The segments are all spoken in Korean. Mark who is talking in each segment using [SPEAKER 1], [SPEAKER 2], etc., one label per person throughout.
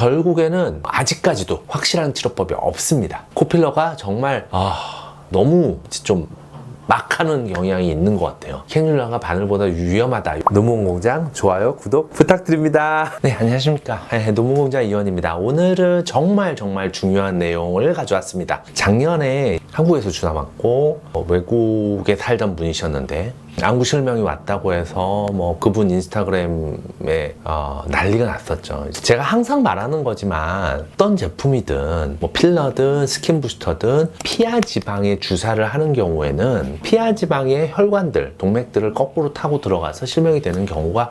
[SPEAKER 1] 결국에는 아직까지도 확실한 치료법이 없습니다. 코필러가 정말 아, 너무 좀 막하는 경향이 있는 것 같아요. 캐뉼라가 바늘보다 위험하다. 노무공장 좋아요, 구독 부탁드립니다. 네, 안녕하십니까. 네, 노무공장 이원입니다. 오늘은 정말 정말 중요한 내용을 가져왔습니다. 작년에 한국에서 주사 맞고 어, 외국에 살던 분이셨는데 안구 실명이 왔다고 해서 뭐 그분 인스타그램에 어, 난리가 났었죠. 제가 항상 말하는 거지만 어떤 제품이든 뭐 필러든 스킨 부스터든 피하 지방에 주사를 하는 경우에는 피하 지방의 혈관들, 동맥들을 거꾸로 타고 들어가서 실명이 되는 경우가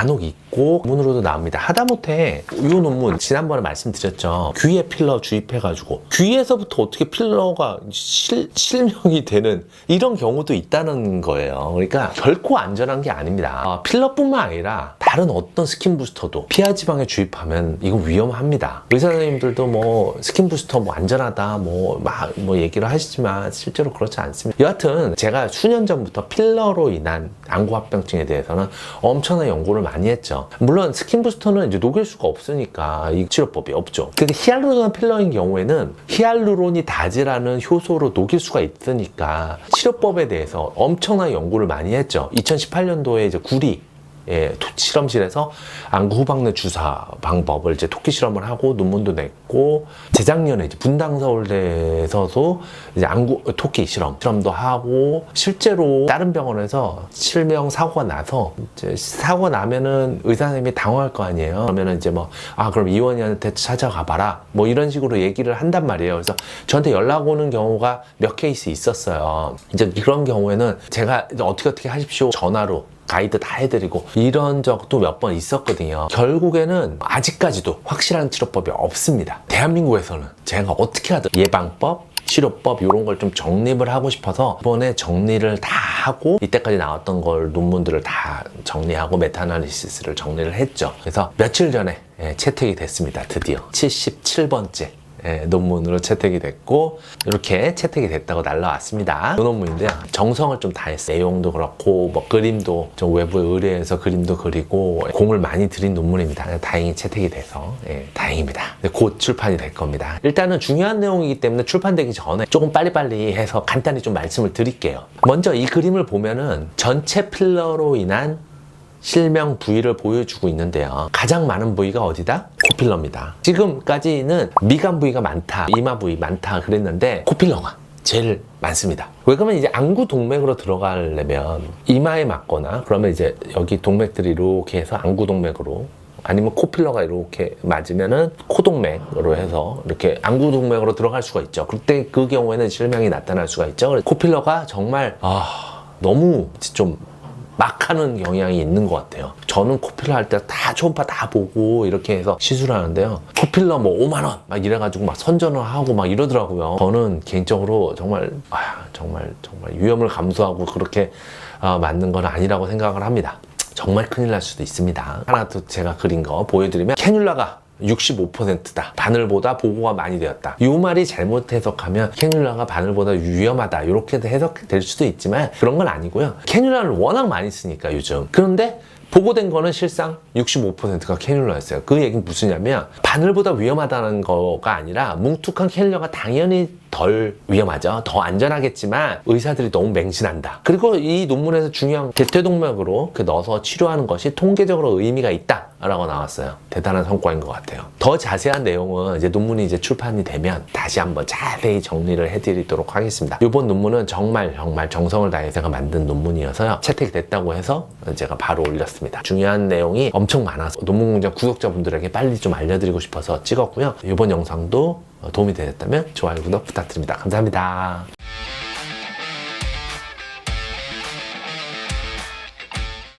[SPEAKER 1] 간혹 있고 논문으로도 나옵니다. 하다못해 이 논문 지난번에 말씀드렸죠. 귀에 필러 주입해가지고 귀에서부터 어떻게 필러가 실, 실명이 되는 이런 경우도 있다는 거예요. 그러니까 결코 안전한 게 아닙니다. 아, 필러뿐만 아니라 다른 어떤 스킨 부스터도 피하 지방에 주입하면 이거 위험합니다. 의사 선생님들도 뭐 스킨 부스터 뭐 안전하다 뭐 막 뭐 얘기를 하시지만 실제로 그렇지 않습니다. 여하튼 제가 수년 전부터 필러로 인한 안구 합병증에 대해서는 엄청난 연구를 많이 했죠. 물론 스킨 부스터는 이제 녹일 수가 없으니까 이 치료법이 없죠. 근데 히알루론 필러인 경우에는 히알루론이 다지라는 효소로 녹일 수가 있으니까 치료법에 대해서 엄청난 연구를 많이 했죠. 2018년도에 이제 구리 예, 토- 실험실에서 안구 후방내 주사 방법을 이제 토끼 실험을 하고 논문도 냈고 재작년에 이제 분당 서울대에서도 이제 안구 토끼 실험 실험도 하고 실제로 다른 병원에서 실명 사고가 나서 이제 사고가 나면은 의사 선생님이 당황할 거 아니에요. 그러면은 이제 뭐 아 그럼 이원이한테 찾아가 봐라 뭐 이런 식으로 얘기를 한단 말이에요. 그래서 저한테 연락 오는 경우가 몇 케이스 있었어요. 이제 그런 경우에는 제가 이제 어떻게 어떻게 하십시오 전화로 가이드 다 해드리고 이런 적도 몇 번 있었거든요. 결국에는 아직까지도 확실한 치료법이 없습니다. 대한민국에서는 제가 어떻게 하든 예방법, 치료법 이런 걸 좀 정립을 하고 싶어서 이번에 정리를 다 하고 이때까지 나왔던 걸 논문들을 다 정리하고 메타아나리시스를 정리를 했죠. 그래서 며칠 전에 예, 채택이 됐습니다. 드디어 77번째 예, 논문으로 채택이 됐고 이렇게 채택이 됐다고 날라왔습니다. 이 논문인데요. 정성을 좀 다했어요. 내용도 그렇고 뭐 그림도 좀 외부에 의뢰해서 그림도 그리고 공을 많이 들인 논문입니다. 다행히 채택이 돼서 예, 다행입니다. 곧 출판이 될 겁니다. 일단은 중요한 내용이기 때문에 출판되기 전에 조금 빨리빨리 해서 간단히 좀 말씀을 드릴게요. 먼저 이 그림을 보면은 전체 필러로 인한 실명 부위를 보여주고 있는데요. 가장 많은 부위가 어디다? 코필러입니다. 지금까지는 미간 부위가 많다, 이마 부위 많다 그랬는데 코필러가 제일 많습니다. 왜 그러면 이제 안구 동맥으로 들어가려면 이마에 맞거나 그러면 이제 여기 동맥들이 이렇게 해서 안구 동맥으로 아니면 코필러가 이렇게 맞으면은 코동맥으로 해서 이렇게 안구 동맥으로 들어갈 수가 있죠. 그때 그 경우에는 실명이 나타날 수가 있죠. 코필러가 정말 아 너무 좀 막 하는 경향이 있는 것 같아요. 저는 코필러 할 때 다 초음파 다 보고 이렇게 해서 시술을 하는데요. 코필러 뭐 5만 원 막 이래가지고 막 선전을 하고 막 이러더라고요. 저는 개인적으로 정말 아 정말 정말 위험을 감수하고 그렇게 어, 맞는 건 아니라고 생각을 합니다. 정말 큰일 날 수도 있습니다. 하나 더 제가 그린 거 보여드리면 캐뉼라가 65%다. 바늘보다 보고가 많이 되었다. 이 말이 잘못 해석하면 캐뉼라가 바늘보다 위험하다. 이렇게도 해석될 수도 있지만 그런 건 아니고요. 캐뉼라를 워낙 많이 쓰니까 요즘. 그런데 보고된 거는 실상 65%가 캐뉼라였어요. 그 얘기는 무슨냐면 바늘보다 위험하다는 거가 아니라 뭉툭한 캐뉼라가 당연히 덜 위험하죠. 더 안전하겠지만 의사들이 너무 맹신한다. 그리고 이 논문에서 중요한 대퇴동맥으로 그 넣어서 치료하는 것이 통계적으로 의미가 있다 라고 나왔어요. 대단한 성과인 것 같아요. 더 자세한 내용은 이제 논문이 이제 출판이 되면 다시 한번 자세히 정리를 해드리도록 하겠습니다. 이번 논문은 정말 정말 정성을 다해서 만든 논문이어서요. 채택이 됐다고 해서 제가 바로 올렸습니다. 중요한 내용이 엄청 많아서 논문공장 구독자분들에게 빨리 좀 알려드리고 싶어서 찍었고요. 이번 영상도 도움이 되셨다면 좋아요, 구독 부탁드립니다. 감사합니다.